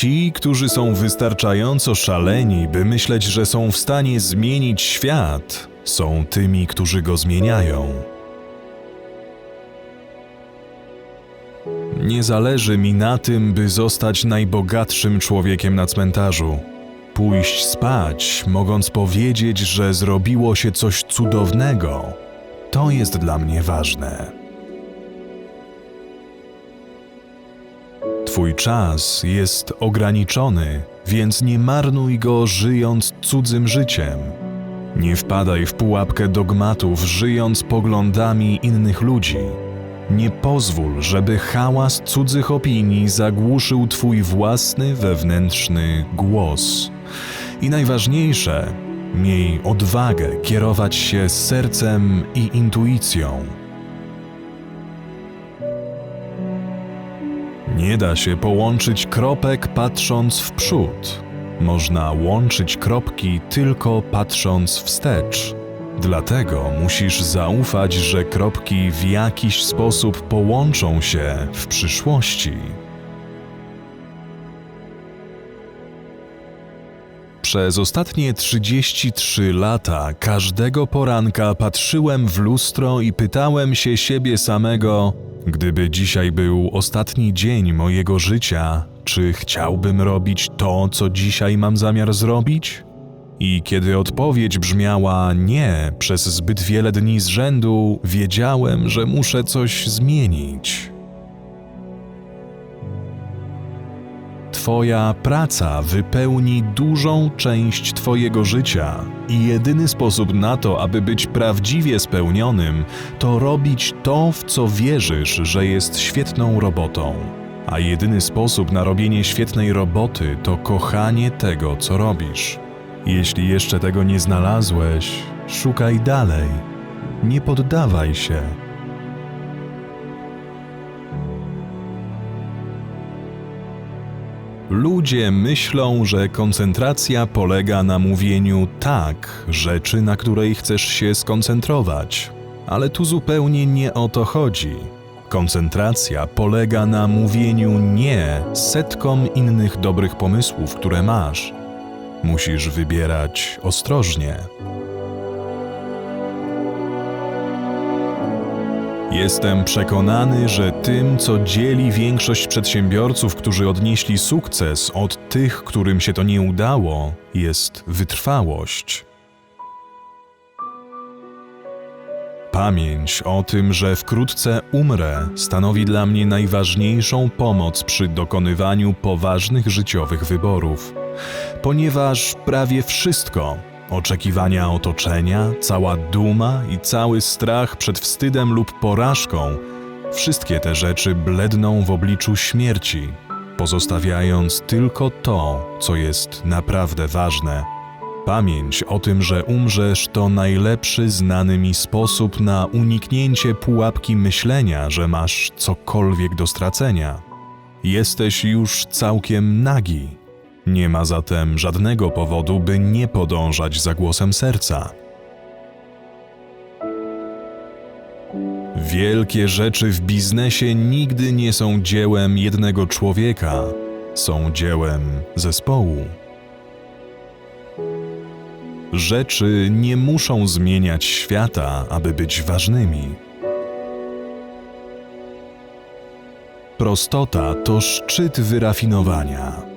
Ci, którzy są wystarczająco szaleni, by myśleć, że są w stanie zmienić świat, są tymi, którzy go zmieniają. Nie zależy mi na tym, by zostać najbogatszym człowiekiem na cmentarzu. Pójść spać, mogąc powiedzieć, że zrobiło się coś cudownego, to jest dla mnie ważne. Twój czas jest ograniczony, więc nie marnuj go żyjąc cudzym życiem. Nie wpadaj w pułapkę dogmatów, żyjąc poglądami innych ludzi. Nie pozwól, żeby hałas cudzych opinii zagłuszył Twój własny wewnętrzny głos. I najważniejsze, miej odwagę kierować się sercem i intuicją. Nie da się połączyć kropek patrząc w przód. Można łączyć kropki tylko patrząc wstecz. Dlatego musisz zaufać, że kropki w jakiś sposób połączą się w przyszłości. Przez ostatnie 33 lata każdego poranka patrzyłem w lustro i pytałem się siebie samego, gdyby dzisiaj był ostatni dzień mojego życia, czy chciałbym robić to, co dzisiaj mam zamiar zrobić? I kiedy odpowiedź brzmiała nie przez zbyt wiele dni z rzędu, wiedziałem, że muszę coś zmienić. Twoja praca wypełni dużą część Twojego życia i jedyny sposób na to, aby być prawdziwie spełnionym, to robić to, w co wierzysz, że jest świetną robotą. A jedyny sposób na robienie świetnej roboty to kochanie tego, co robisz. Jeśli jeszcze tego nie znalazłeś, szukaj dalej. Nie poddawaj się. Ludzie myślą, że koncentracja polega na mówieniu tak rzeczy, na której chcesz się skoncentrować. Ale tu zupełnie nie o to chodzi. Koncentracja polega na mówieniu nie setkom innych dobrych pomysłów, które masz. Musisz wybierać ostrożnie. Jestem przekonany, że tym, co dzieli większość przedsiębiorców, którzy odnieśli sukces, od tych, którym się to nie udało, jest wytrwałość. Pamięć o tym, że wkrótce umrę, stanowi dla mnie najważniejszą pomoc przy dokonywaniu poważnych życiowych wyborów, ponieważ prawie wszystko oczekiwania otoczenia, cała duma i cały strach przed wstydem lub porażką wszystkie te rzeczy bledną w obliczu śmierci, pozostawiając tylko to, co jest naprawdę ważne. Pamięć o tym, że umrzesz, to najlepszy znany mi sposób na uniknięcie pułapki myślenia, że masz cokolwiek do stracenia. Jesteś już całkiem nagi. Nie ma zatem żadnego powodu, by nie podążać za głosem serca. Wielkie rzeczy w biznesie nigdy nie są dziełem jednego człowieka, są dziełem zespołu. Rzeczy nie muszą zmieniać świata, aby być ważnymi. Prostota to szczyt wyrafinowania.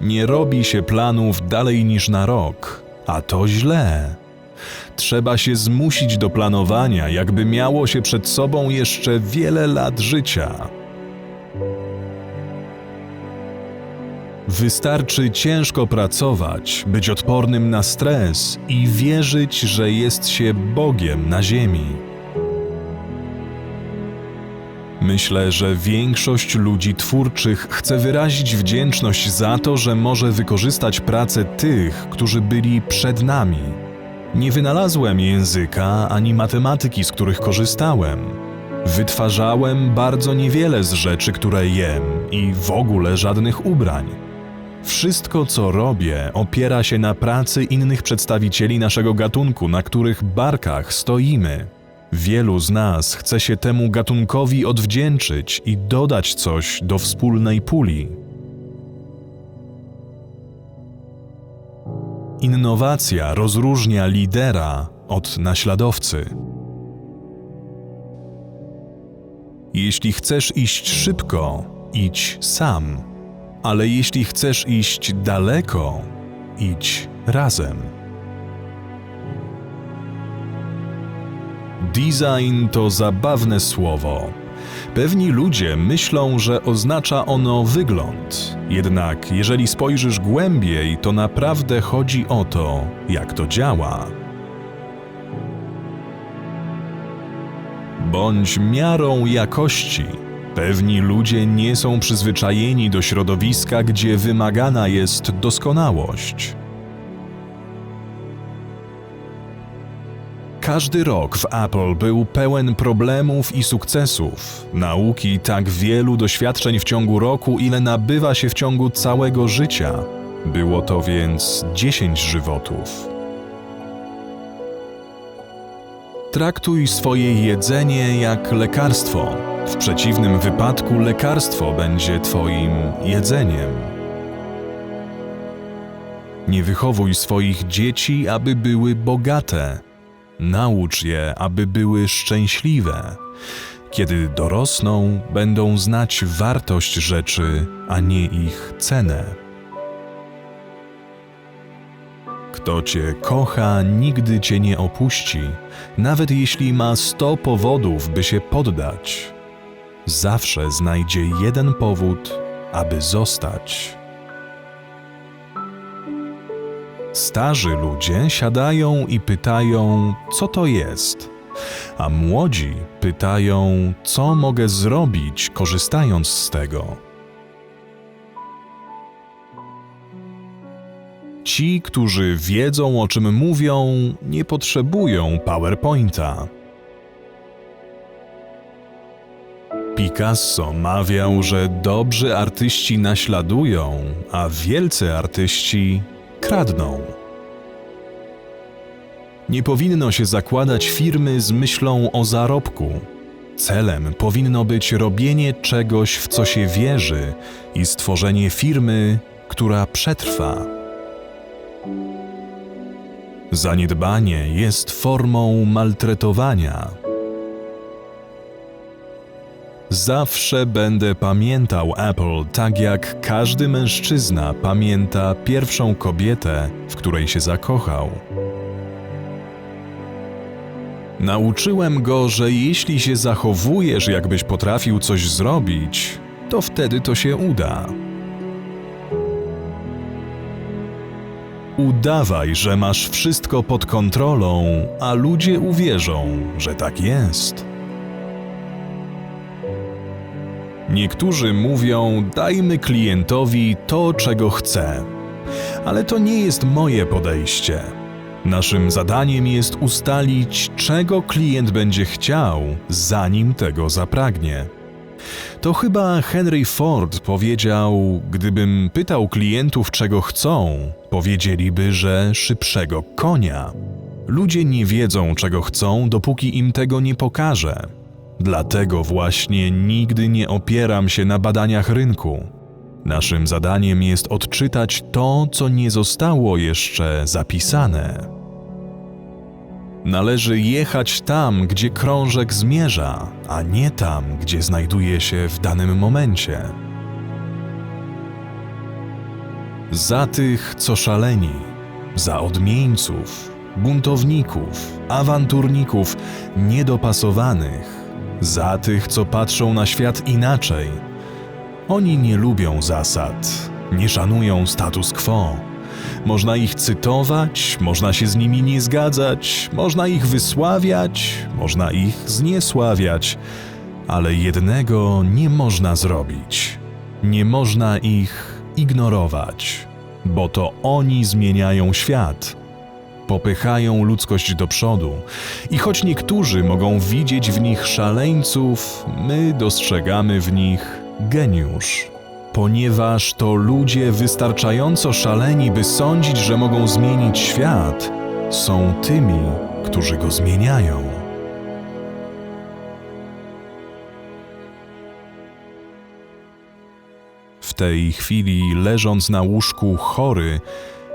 Nie robi się planów dalej niż na rok, a to źle. Trzeba się zmusić do planowania, jakby miało się przed sobą jeszcze wiele lat życia. Wystarczy ciężko pracować, być odpornym na stres i wierzyć, że jest się Bogiem na ziemi. Myślę, że większość ludzi twórczych chce wyrazić wdzięczność za to, że może wykorzystać pracę tych, którzy byli przed nami. Nie wynalazłem języka ani matematyki, z których korzystałem. Wytwarzałem bardzo niewiele z rzeczy, które jem i w ogóle żadnych ubrań. Wszystko, co robię, opiera się na pracy innych przedstawicieli naszego gatunku, na których barkach stoimy. Wielu z nas chce się temu gatunkowi odwdzięczyć i dodać coś do wspólnej puli. Innowacja rozróżnia lidera od naśladowcy. Jeśli chcesz iść szybko, idź sam, ale jeśli chcesz iść daleko, idź razem. Design to zabawne słowo. Pewni ludzie myślą, że oznacza ono wygląd. Jednak jeżeli spojrzysz głębiej, to naprawdę chodzi o to, jak to działa. Bądź miarą jakości. Pewni ludzie nie są przyzwyczajeni do środowiska, gdzie wymagana jest doskonałość. Każdy rok w Apple był pełen problemów i sukcesów, nauki tak wielu doświadczeń w ciągu roku, ile nabywa się w ciągu całego życia. Było to więc 10 żywotów. Traktuj swoje jedzenie jak lekarstwo. W przeciwnym wypadku lekarstwo będzie Twoim jedzeniem. Nie wychowuj swoich dzieci, aby były bogate. Naucz je, aby były szczęśliwe. Kiedy dorosną, będą znać wartość rzeczy, a nie ich cenę. Kto cię kocha, nigdy cię nie opuści, nawet jeśli ma sto powodów, by się poddać. Zawsze znajdzie jeden powód, aby zostać. Starzy ludzie siadają i pytają, co to jest, a młodzi pytają, co mogę zrobić, korzystając z tego. Ci, którzy wiedzą o czym mówią, nie potrzebują PowerPointa. Picasso mawiał, że dobrzy artyści naśladują, a wielcy artyści kradną. Nie powinno się zakładać firmy z myślą o zarobku. Celem powinno być robienie czegoś, w co się wierzy i stworzenie firmy, która przetrwa. Zaniedbanie jest formą maltretowania. Zawsze będę pamiętał Apple tak jak każdy mężczyzna pamięta pierwszą kobietę, w której się zakochał. Nauczyłem go, że jeśli się zachowujesz, jakbyś potrafił coś zrobić, to wtedy to się uda. Udawaj, że masz wszystko pod kontrolą, a ludzie uwierzą, że tak jest. Niektórzy mówią: Dajmy klientowi to, czego chce. Ale to nie jest moje podejście. Naszym zadaniem jest ustalić, czego klient będzie chciał, zanim tego zapragnie. To chyba Henry Ford powiedział: Gdybym pytał klientów, czego chcą, powiedzieliby, że szybszego konia. Ludzie nie wiedzą, czego chcą, dopóki im tego nie pokażę. Dlatego właśnie nigdy nie opieram się na badaniach rynku. Naszym zadaniem jest odczytać to, co nie zostało jeszcze zapisane. Należy jechać tam, gdzie krążek zmierza, a nie tam, gdzie znajduje się w danym momencie. Za tych, co szaleni, za odmieńców, buntowników, awanturników, niedopasowanych, za tych, co patrzą na świat inaczej. Oni nie lubią zasad, nie szanują status quo. Można ich cytować, można się z nimi nie zgadzać, można ich wysławiać, można ich zniesławiać, ale jednego nie można zrobić. Nie można ich ignorować, bo to oni zmieniają świat popychają ludzkość do przodu. I choć niektórzy mogą widzieć w nich szaleńców, my dostrzegamy w nich geniusz. Ponieważ to ludzie wystarczająco szaleni, by sądzić, że mogą zmienić świat, są tymi, którzy go zmieniają. W tej chwili, leżąc na łóżku chory,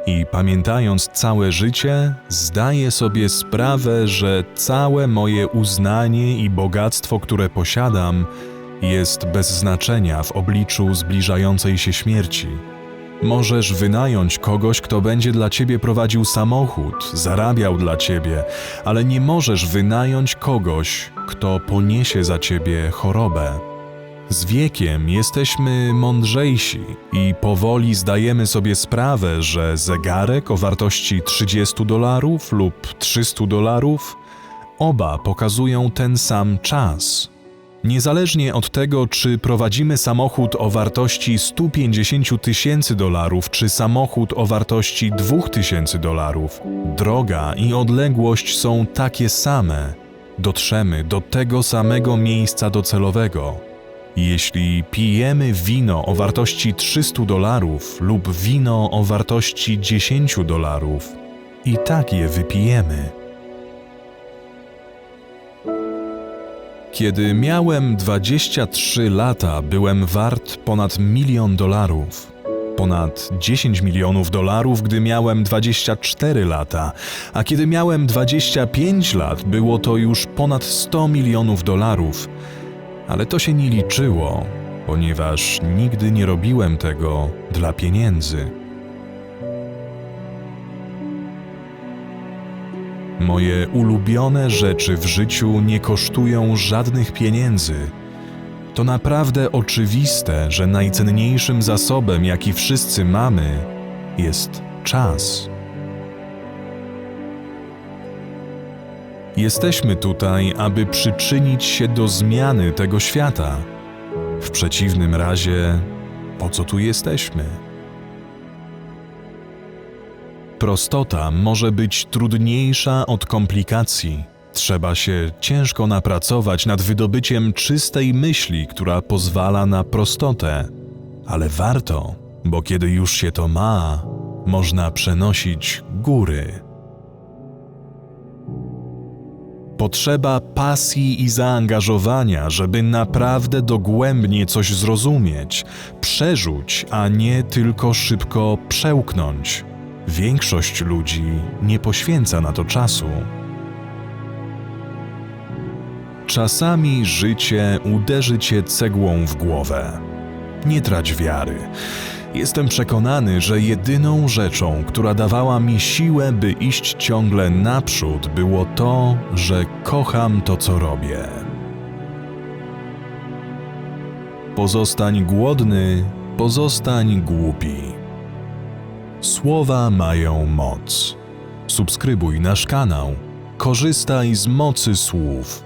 i pamiętając całe życie, zdaję sobie sprawę, że całe moje uznanie i bogactwo, które posiadam, jest bez znaczenia w obliczu zbliżającej się śmierci. Możesz wynająć kogoś, kto będzie dla ciebie prowadził samochód, zarabiał dla ciebie, ale nie możesz wynająć kogoś, kto poniesie za ciebie chorobę. Z wiekiem jesteśmy mądrzejsi i powoli zdajemy sobie sprawę, że zegarek o wartości 30 dolarów lub 300 dolarów oba pokazują ten sam czas. Niezależnie od tego, czy prowadzimy samochód o wartości 150 tysięcy dolarów, czy samochód o wartości 2000 dolarów, droga i odległość są takie same. Dotrzemy do tego samego miejsca docelowego. Jeśli pijemy wino o wartości 300 dolarów lub wino o wartości 10 dolarów, i tak je wypijemy. Kiedy miałem 23 lata, byłem wart ponad milion dolarów. Ponad 10 milionów dolarów, gdy miałem 24 lata, a kiedy miałem 25 lat, było to już ponad 100 milionów dolarów. Ale to się nie liczyło, ponieważ nigdy nie robiłem tego dla pieniędzy. Moje ulubione rzeczy w życiu nie kosztują żadnych pieniędzy. To naprawdę oczywiste, że najcenniejszym zasobem, jaki wszyscy mamy, jest czas. Jesteśmy tutaj, aby przyczynić się do zmiany tego świata. W przeciwnym razie, po co tu jesteśmy? Prostota może być trudniejsza od komplikacji. Trzeba się ciężko napracować nad wydobyciem czystej myśli, która pozwala na prostotę. Ale warto, bo kiedy już się to ma, można przenosić góry. Potrzeba pasji i zaangażowania, żeby naprawdę dogłębnie coś zrozumieć, przerzuć, a nie tylko szybko przełknąć. Większość ludzi nie poświęca na to czasu. Czasami życie uderzy cię cegłą w głowę. Nie trać wiary. Jestem przekonany, że jedyną rzeczą, która dawała mi siłę, by iść ciągle naprzód, było to, że kocham to, co robię. Pozostań głodny, pozostań głupi. Słowa mają moc. Subskrybuj nasz kanał. Korzystaj z mocy słów.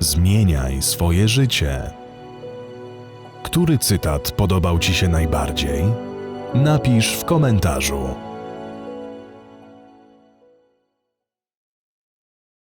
Zmieniaj swoje życie. Który cytat podobał Ci się najbardziej? Napisz w komentarzu.